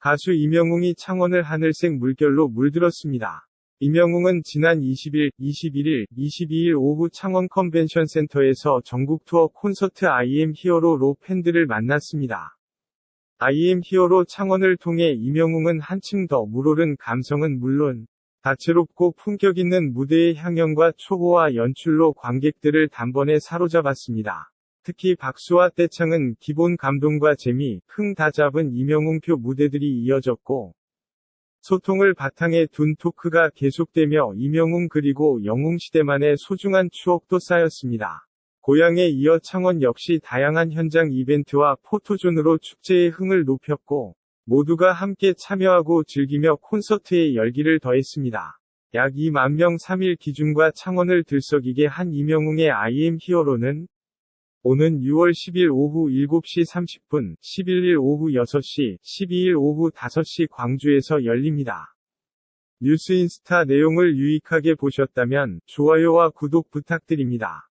가수 이명웅이 창원을 하늘색 물결로 물들었습니다. 이명웅은 지난 20일, 21일, 22일 오후 창원 컨벤션 센터에서 전국 투어 콘서트 IM 히어로로 팬들을 만났습니다. IM 히어로 창원을 통해 이명웅은 한층 더 물오른 감성은 물론 다채롭고 품격 있는 무대의 향연과 초보와 연출로 관객들을 단번에 사로잡았습니다. 특히 박수와 떼창은 기본 감동과 재미, 흥 다 잡은 이명웅표 무대들이 이어졌고, 소통을 바탕에 둔 토크가 계속되며 이명웅 그리고 영웅 시대만의 소중한 추억도 쌓였습니다. 고향에 이어 창원 역시 다양한 현장 이벤트와 포토존으로 축제의 흥을 높였고, 모두가 함께 참여하고 즐기며 콘서트의 열기를 더했습니다. 약 2만 명 3일 기준과 창원을 들썩이게 한 이명웅의 IM 히어로는 오는 6월 10일 오후 7시 30분, 11일 오후 6시, 12일 오후 5시 광주에서 열립니다. 뉴스 인스타 내용을 유익하게 보셨다면 좋아요와 구독 부탁드립니다.